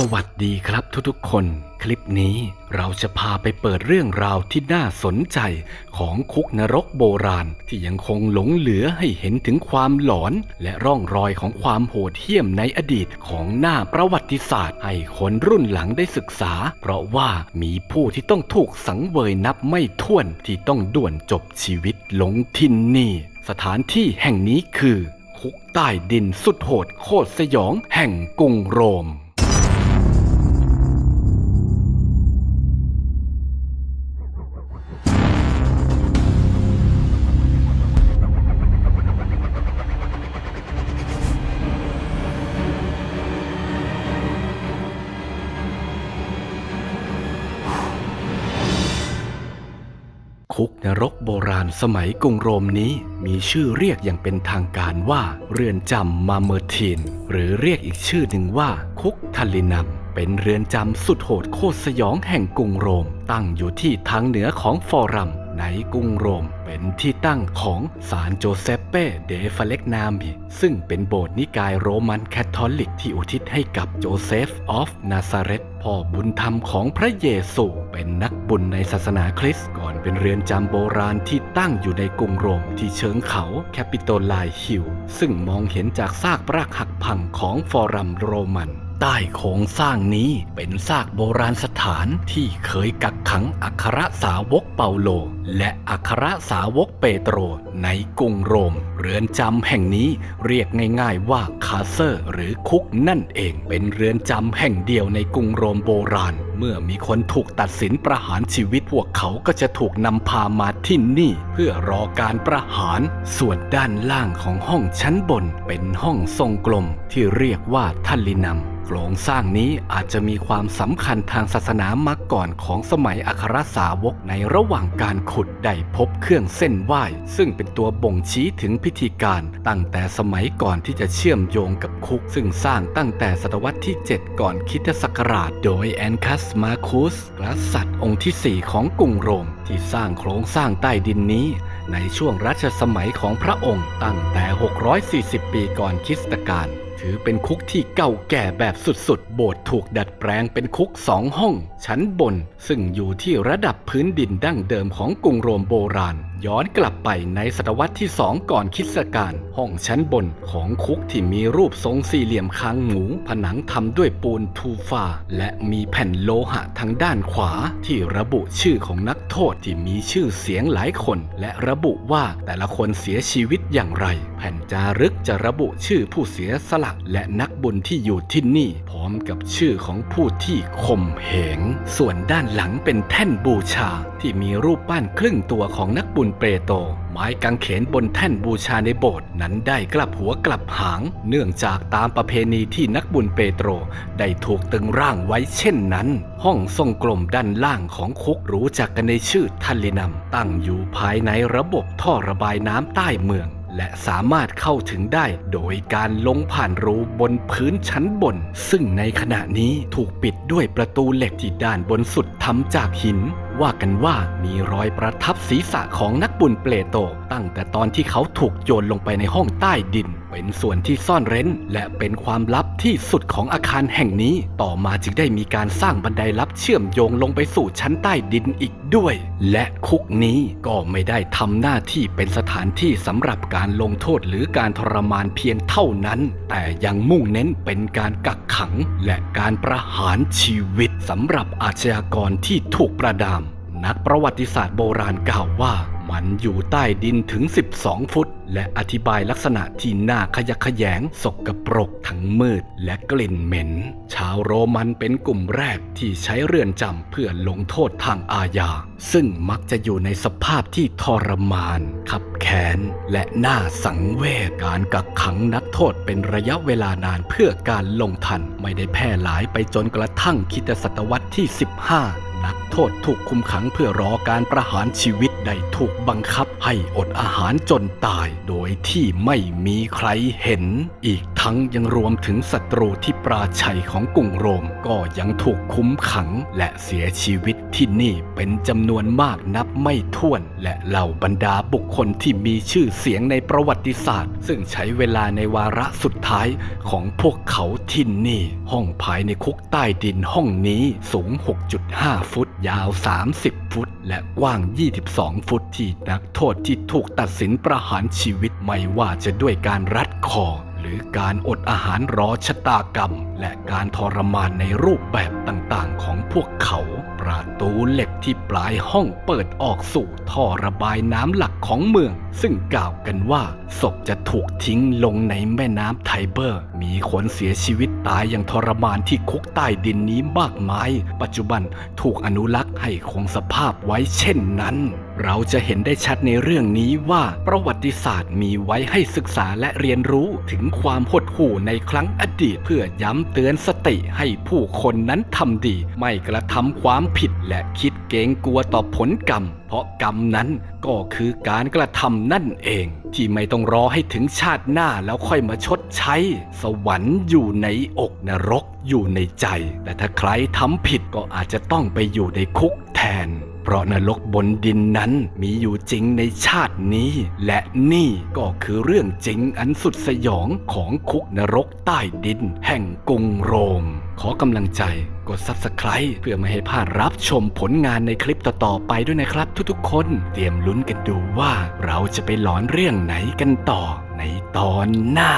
สวัสดีครับทุกๆคน คลิปนี้เราจะพาไปเปิดเรื่องราวที่น่าสนใจของคุกนรกโบราณ ที่ยังคงหลงเหลือให้เห็นถึงความหลอน และร่องรอยของความโหดเหี้ยมในอดีตของหน้าประวัติศาสตร์ ให้คนรุ่นหลังได้ศึกษา เพราะว่ามีผู้ที่ต้องถูกสังเวยนับไม่ถ้วนที่ต้องด่วนจบชีวิตหลงที่นี่ สถานที่แห่งนี้คือ คุกใต้ดินสุดโหดโคตรสยองแห่งกรุงโรม คุกนรกโบราณสมัยกรุงโรมนี้ มีชื่อเรียกอย่างเป็นทางการว่า เรือนจำมาเมอร์ทินหรือเรียกอีกชื่อหนึ่งว่า คุกทัลลินัมเป็นเรือนจำสุดโหดโคตรสยองแห่งกรุงโรม ตั้งอยู่ที่ทางเหนือของฟอรัมในกรุงโรม เป็นที่ตั้งของศาลโจเซปเป้เดฟเล็กนามิซึ่งเป็นโบสถ์นิกายโรมันแคทอลิกที่อุทิศให้กับโจเซฟออฟนาซาเรตพ่อบุญธรรมของพระเยซู เป็นนักบุญในศาสนาคริสต์ก่อนเป็นเรือนจำโบราณที่ตั้งอยู่ในกรุงโรมที่เชิงเขาแคปิโตไลฮิลซึ่งมองเห็นจากซากปรักหักพังของฟอรัมโรมัน ใต้โครงสร้างนี้เป็นซากโบราณสถานที่เคยกักขังอัครสาวกเปาโล และอัครสาวกเปโตรในกรุงโรม เรือนจำแห่งนี้เรียกง่ายๆว่าคาเซอร์หรือคุกนั่นเอง เป็นเรือนจำแห่งเดียวในกรุงโรมโบราณ เมื่อมีคนถูกตัดสินประหารชีวิตพวกเขาก็จะถูกนำพามาที่นี่ เพื่อรอการประหาร ส่วนด้านล่างของห้องชั้นบนเป็นห้องทรงกลมที่เรียกว่าทัลลินัม โครงสร้างนี้อาจจะมีความสำคัญทางศาสนามาก่อนของสมัยอัครสาวกในระหว่างการขุดได้พบเครื่องเส้นไหว้ ซึ่งเป็นตัวบ่งชี้ถึงพิธีการตั้งแต่สมัยก่อนที่จะเชื่อมโยงกับคุก ซึ่งสร้างตั้งแต่ศตวรรษที่ 7 ก่อนคิตศักราช โดยแอนคัสมาคุสกษัตริย์องค์ที่ 4 ของกรุงโรม ที่สร้างโครงสร้างใต้ดินนี้ ในช่วงรัชสมัยของพระองค์ตั้งแต่ 640 ปีก่อนคริสตกาล ถือเป็นคุกที่เก่าแก่แบบสุดๆ โบสถ์ถูกดัดแปลงเป็นคุกสองห้อง ชั้นบน ซึ่งอยู่ที่ระดับพื้นดินดั้งเดิมของกรุงโรมโบราณ ย้อนกลับไปในศตวรรษที่สองก่อนคริสตกาลห้องชั้นบนของคุกที่มีรูปทรงสี่เหลี่ยมคางหมู ผนังทำด้วยปูนทูฟา และมีแผ่นโลหะทางด้านขวา ที่ระบุชื่อของนักโทษที่มีชื่อเสียงหลายคน และระบุว่าแต่ละคนเสียชีวิตอย่างไร แผ่นจารึกจะระบุชื่อผู้เสียสละและนักบุญที่อยู่ที่นี่ พร้อมกับชื่อของผู้ที่ข่มเหงส่วนด้านหลังเป็นแท่นบูชาที่มีรูปปั้นครึ่งตัวของนักบุญเปโตรไม้กางเขนบนแท่นบูชาในโบสถ์นั้นได้กลับหัวกลับหาง เนื่องจากตามประเพณีที่นักบุญเปโตรได้ถูกตึงร่างไว้เช่นนั้น ห้องทรงกลมด้านล่างของคุกรู้จักกันในชื่อทัลลินัม ตั้งอยู่ภายในระบบท่อระบายน้ำใต้เมืองและสามารถเข้าถึงได้โดยการลงผ่านรูบนพื้นชั้นบน ซึ่งในขณะนี้ถูกปิดด้วยประตูเหล็กที่ด้านบนสุดทำจากหิน ว่ากันว่ามีรอยประทับศีรษะของนักบุญเปลโต ตั้งแต่ตอนที่เขาถูกโยนลงไปในห้องใต้ดิน เป็นส่วนที่ซ่อนเร้น และเป็นความลับที่สุดของอาคารแห่งนี้ ต่อมาจึงได้มีการสร้างบันไดลับเชื่อมโยงลงไปสู่ชั้นใต้ดินอีกด้วย และคุกนี้ก็ไม่ได้ทำหน้าที่เป็นสถานที่สำหรับการลงโทษหรือการทรมานเพียงเท่านั้น แต่ยังมุ่งเน้นเป็นการกักขัง และการประหารชีวิตสำหรับอาชญากรที่ถูกประดาม นักประวัติศาสตร์โบราณกล่าวว่า มันอยู่ใต้ดินถึง 12 ฟุต และอธิบายลักษณะที่น่าขยะแขยง สกปรกทั้งมืดและกลิ่นเหม็น ชาวโรมันเป็นกลุ่มแรกที่ใช้เรือนจำเพื่อลงโทษทางอาญา ซึ่งมักจะอยู่ในสภาพที่ทรมาน ขับแค้นและน่าสังเวชการกักขังนักโทษเป็นระยะเวลานานเพื่อการลงทันไม่ได้แพร่หลายไปจนกระทั่งคริดศตวรรษที่ 15 นักโทษถูกคุมขังเพื่อรอการประหารชีวิตได้ถูกบังคับให้อดอาหารจนตาย โดยที่ไม่มีใครเห็นอีกทั้งยังรวมถึงศัตรูที่ปราชัยของกรุงโรม ก็ยังถูกคุ้มขังและเสียชีวิตที่นี่เป็นจำนวนมากนับไม่ถ้วน และเหล่าบรรดาบุคคลที่มีชื่อเสียงในประวัติศาสตร์ ซึ่งใช้เวลาในวาระสุดท้ายของพวกเขาที่นี่ ห้องภายในคุกใต้ดินห้องนี้สูง 6.5 ฟุต ยาว 30 ฟุต และกว้าง 22 ฟุตที่นักโทษที่ถูกตัดสินประหารชีวิตไม่ว่าจะด้วยการรัดคอ รือการอดอาหารรอชะตากรรม และการทรมานในรูปแบบต่างๆ ของพวกเขา ประตูเหล็กที่ปลายห้องเปิดออกสู่ท่อระบายน้ำหลักของเมือง ซึ่งกล่าวกันว่าศพจะถูกทิ้งลงในแม่น้ำไทเบอร์ มีคนเสียชีวิตตายอย่างทรมานที่คุกใต้ดินนี้มากมาย ปัจจุบันถูกอนุรักษ์ให้คงสภาพไว้เช่นนั้น เราจะเห็นได้ชัดในเรื่องนี้ว่าประวัติศาสตร์มีไว้ให้ศึกษาและเรียนรู้ถึงความหดหู่ในครั้งอดีต เพื่อย้ำเตือนสติให้ผู้คนนั้นทำดี ไม่กระทำความผิดและคิดเกรงกลัวต่อผลกรรม เพราะกรรมนั้นก็คือการกระทำนั่นเอง ที่ไม่ต้องรอให้ถึงชาติหน้าแล้วค่อยมาชดใช้ สวรรค์อยู่ในอกนรกอยู่ในใจ แต่ถ้าใครทำผิดก็อาจจะต้องไปอยู่ในคุกแทน เพราะนรกบนดินนั้นมีอยู่จริงในชาตินี้ และนี่ก็คือเรื่องจริงอันสุดสยองของคุกนรกใต้ดิน แห่งกรุงโรม ขอกำลังใจกด Subscribe เพื่อไม่ให้พลาดรับชมผลงานในคลิปต่อ ๆ ไปด้วยนะครับทุกๆ คน เตรียมลุ้นกันดูว่าเราจะไปหลอนเรื่องไหนกันต่อในตอนหน้า